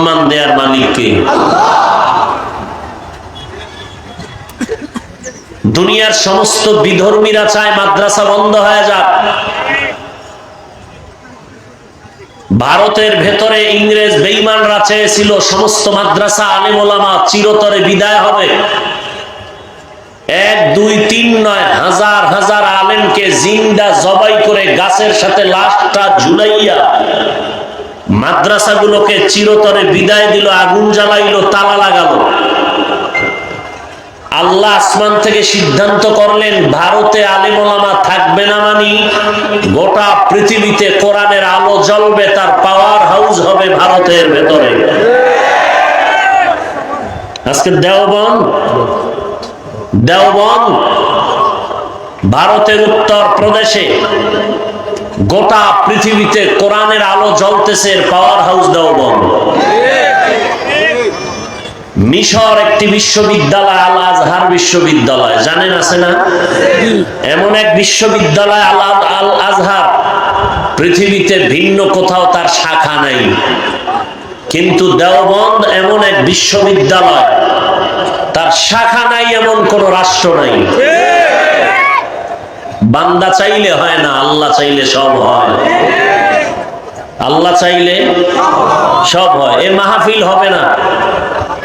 সম্মান দেওয়ার মালিককে দুনিয়ার সমস্ত বিধর্মীরা চায় মাদ্রাসা বন্ধ হয়ে যাক। ভারতের ভেতরে ইংরেজ বেইমানরা চেয়েছিল সমস্ত মাদ্রাসা আলিমোলামা চিরতরে বিদায় হবে। এক, দুই, তিন নয়, হাজার হাজার আলেমকে জিন্দা জবাই করে গাছের সাথে লাশটা ঝুলাইয়া মাদ্রাসাগুলোকে চিরতরে বিদায় দিল, আগুন জ্বালাইলো, তালা লাগালো। আল্লাহ আসমান থেকে সিদ্ধান্ত করলেন, ভারতে আলিমোলামা থাকবে না মানি, গোটা পৃথিবীতে কোরআনের আলো জ্বলবে, তার পাওয়ার হাউস হবে ভারতের ভেতরে। আজকে দেওবন দেওবন ভারতের উত্তর প্রদেশে গোটা পৃথিবীতে কোরআনের আলো জ্বলতেছে পাওয়ার হাউস দেওবন মিশর একটি বিশ্ববিদ্যালয়, আল আজহার বিশ্ববিদ্যালয়, জানেন আছে না? এমন এক বিশ্ববিদ্যালয়, আল আল আজহার। পৃথিবীতে ভিন্ন কোথাও তার শাখা নাই। কিন্তু দেওবন্দ এমন এক বিশ্ববিদ্যালয়, তার শাখা নাই, এমন কোন রাষ্ট্র নাই। বান্দা চাইলে হয় না, আল্লাহ চাইলে সব হয়। আল্লাহ চাইলে সব হয়। এ মাহফিল হবে না।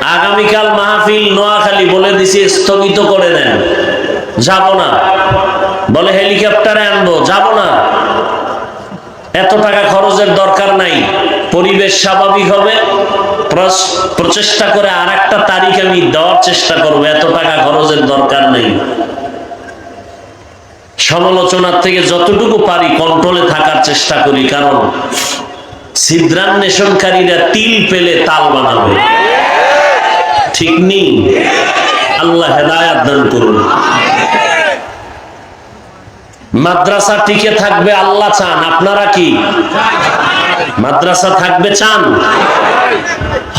আগামীকাল মাহফিল নোয়াখালী বলে দিছি, স্থগিত করে দেন। যাব না। বলে হেলিকপ্টারে আনব, যাব না। এত টাকা খরচের দরকার নাই। পরিবেশ স্বাভাবিক হবে। প্রচেষ্টা করে আর একটা তারিখ আমি দেওয়ার চেষ্টা করব। এত টাকা খরচের দরকার নেই। সমালোচনার থেকে যতটুকু পারি কন্ট্রোলে থাকার চেষ্টা করি, কারণ ছিদ্রান্বেষণকারীরা তিল পেলে তাল বানাবে। ঠিক নেই? আল্লাহ হেদায়াত দান করুন। মাদ্রাসা টিকে থাকবে, আল্লাহ চান। আপনারা কি? মাদ্রাসা থাকবে চান।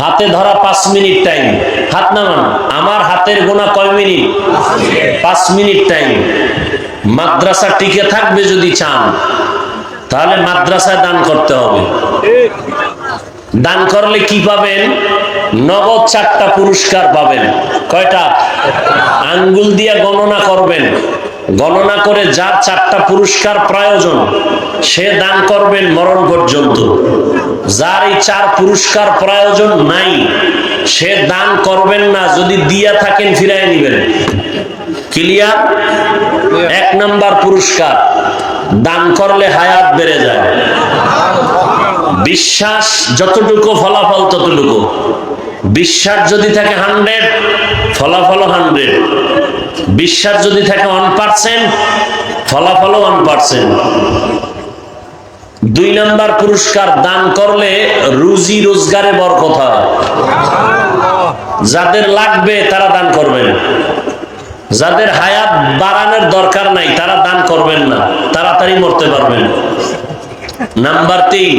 হাতে ধরা পাঁচ মিনিট টাইম হাত নামান, আমার হাতের গোনা কয় মিনিট? পাঁচ মিনিট টাইম মাদ্রাসা টিকে থাকবে যদি চান, তাহলে মাদ্রাসায় দান করতে হবে। দান করলে কি পাবেন? নগদ চারটা পুরস্কার পাবেন। কয়টা? আঙ্গুল দিয়ে গণনা করবেন। গণনা করে যার চারটা পুরস্কার প্রয়োজন, সে দান করবেন মরণ পর্যন্ত। যার এই চার পুরস্কার প্রয়োজন নাই, সে দান করবেন না, যদি দিয়া থাকেন ফিরাই নিবেন। ক্লিয়ার এক নাম্বার পুরস্কার, দান করলে হায়াত বেড়ে যায়। বিশ্বাস যতটুকু, ফলাফল ততটুকু। বিশ্বাস যদি থাকে হান্ড্রেড ফলাফল হান্ড্রেড। বিশ্বাস যদি থাকে ওয়ান পার্সেন্ট ফলাফল ওয়ান পার্সেন্ট দুই নাম্বার পুরস্কার দান করলে রুজি রোজগারে বরকত হয়। যাদের লাগবে তারা দান করবেন। যাদের হায়াত বাড়ানোর দরকার নাই, তারা দান করবেন না। তাড়াতাড়ি মরতে পারবেন। নাম্বার তিন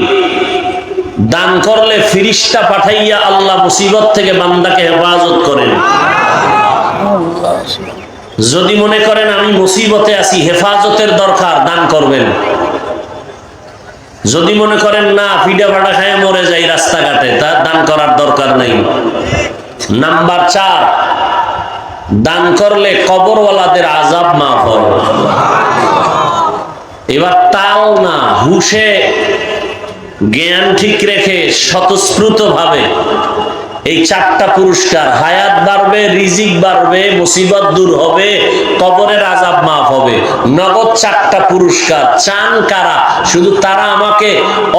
দান করলে ফিরিস্তা পাঠাইয়া আল্লাহ মুসিবত থেকে বান্দাকে হেফাজত করেন। যদি মনে করেন আমি মুসিবতে আছি, হেফাজতের দরকার, দান করবেন। যদি মনে করেন না পিডা ফাটা খায় মরে যাই রাস্তাঘাটে, তা দান করার দরকার নেই। নাম্বার চার, দান করলে কবরওয়ালাদের আজাব মাফ হয়। এবার তাও না, হুশে জ্ঞান ঠিক রেখে স্বতঃস্ফূর্ত ভাবে এই চারটা পুরস্কার, হায়াত বাড়বে, রিজিক বাড়বে, মুসিবত দূর হবে, কবরের আজাব মাফ হবে। নগদ চারটা পুরস্কার, চান কারা? শুধু তারা আমাকে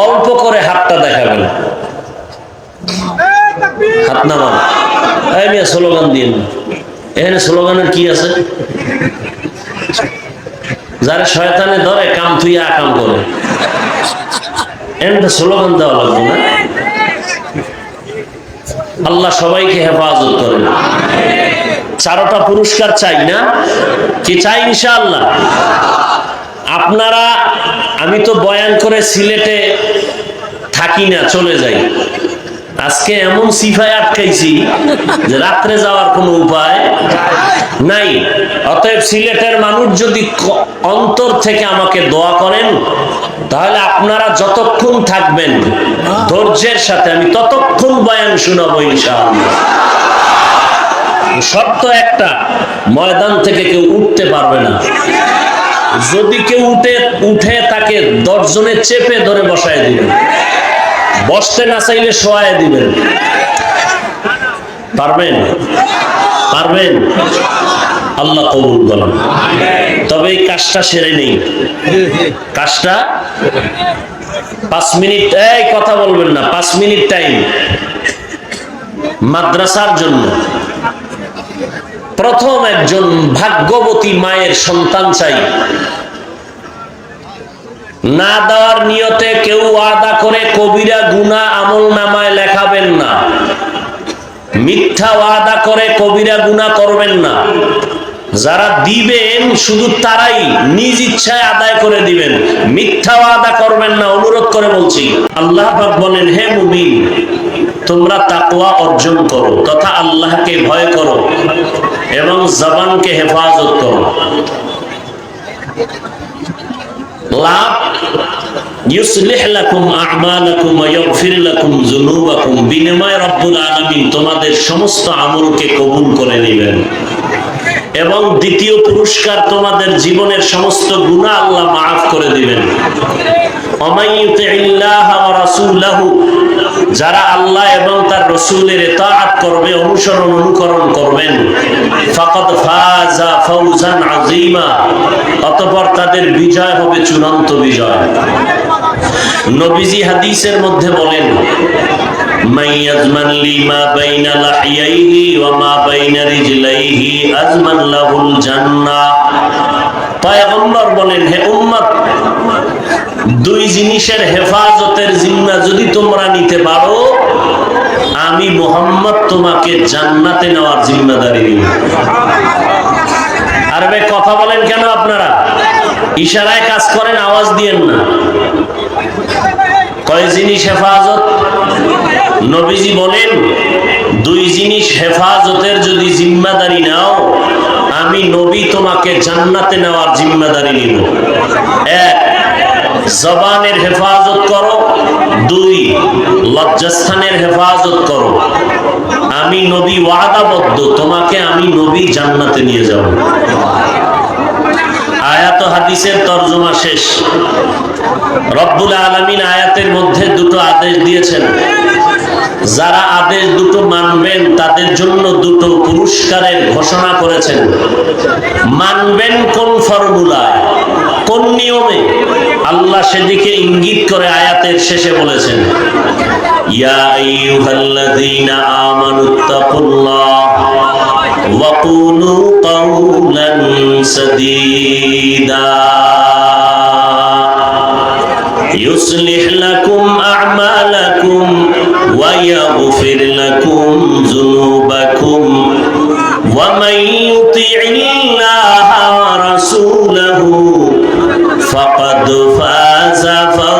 অল্প করে হাতটা দেখাবেন। হাত নামান। মিয়া, স্লোগান দিন এখানে স্লোগানের কি আছে? যারা শয়তানে ধরে, কাম তুই আকাম করে। এমন স্লোগান দেওয়া লাগবে না। আল্লাহ সবাইকে হেফাজত করেন। চারোটা পুরস্কার চাই না? কি চাই ইনশাআল্লাহ? আপনারা, আমি তো বয়ান করে সিলেটে থাকি না, চলে যাই। আজকে এমন সিফায় আটকাইছি যে রাত্রে যাওয়ার কোনো উপায় নাই। অতএব সিলেটের মানুষ যদি অন্তর থেকে আমাকে দোয়া করেন, তাহলে আপনারা যতক্ষণ থাকবেন ধৈর্যের সাথে আমি ততক্ষণ বয়ান শোনাবো ইনশাআল্লাহ। শর্ত একটা, ময়দান থেকে কেউ উঠতে পারবে না। যদি কেউ উঠে উঠে তাকে দশজনে চেপে ধরে বসায় দিবেন বসতে না চাইলে শোয়ায় দিবেন। পারবেন? পারবেন? আল্লাহ কবুল করেন। তবে এই কাজটা সেরে নেই। কাজটা পাঁচ মিনিট, এই কথা বলবেন না, পাঁচ মিনিট টাইম। মাদ্রাসার জন্য। প্রথম একজন ভাগ্যবতী মায়ের সন্তান চাই। না দেওয়ার নিয়তে কেউ ওয়াদা করে কবিরা গুনা আমল নামায় লেখাবেন না। মিথ্যা ওয়াদা করে কবিরা গুনা করবেন না। যারা দিবেন, শুধু তারাই নিজ ইচ্ছায় আদায় করে দিবেন। মিথ্যা ওয়াদা করবেন না, অনুরোধ করে বলছি। আল্লাহ বলেন, হে মুমিন, তোমরা তাকওয়া অর্জন করো, তথা আল্লাহকে ভয় করো এবং জবানকে হেফাজত করো। তোমাদের সমস্ত আমলকে কবুল করে নেবেন। এবং দ্বিতীয় পুরস্কার তোমাদের জীবনের সমস্ত গুনাহ আল্লাহ মাফ করে দিবেন। যারা আল্লাহ এবং তার রসুলের ইতাআত করবে অনুসরণ অনুকরণ করবেন ফাকাদ ফাজা ফাউজান আযীমা অতঃপর তাদের বিজয় হবে চূড়ান্ত বিজয় নবীজি হাদিসের মধ্যে বলেন من يضمن لي ما بين لحييه وما بين رجليه أزمن له الجنة পয়গম্বর বলেন হে উম্মত দুই জিনিসের হেফাজতের জিম্মা যদি তোমরা নিতে পারো, আমি মোহাম্মদ তোমাকে জান্নাতে নেওয়ার জিম্মাদারি নিব আর ভাই, কথা বলেন কেন আপনারা? ইশারায় কাজ করেন, আওয়াজ দিয়েন না। কয় জিনিস হেফাজত? নবীজি বলেন, দুই জিনিস হেফাজতের যদি জিম্মাদারি নাও, আমি নবী তোমাকে জান্নাতে নেওয়ার জিম্মাদারি নিব। এক জবানের হেফাজত করো। দুই, লজ্জাস্থানের হেফাজত করো। আমি নবী ওয়াদাবদ্ধ, তোমাকে আমি নবী জান্নাতে নিয়ে যাব। আয়াত হাদিসের তর্জমা শেষ। রব্বুল আলমিন আয়াতের মধ্যে দুটো আদেশ দিয়েছেন। যারা আদেশ দুটো মানবেন, তাদের জন্য দুটো পুরস্কারের ঘোষণা করেছেন। মানবেন কোন ফর্মুলায়, কোন নিয়মে? আল্লাহ সেদিকে ইঙ্গিত করে আয়াতের শেষে বলেছেন ইয়া আইয়ুহাল্লাযীনা আমানুত্তাকুল্লাহ وقولوا قولا سديدا يصلح لكم أعمالكم ويغفر لكم ذنوبكم ومن يطع فقد فاز فوزا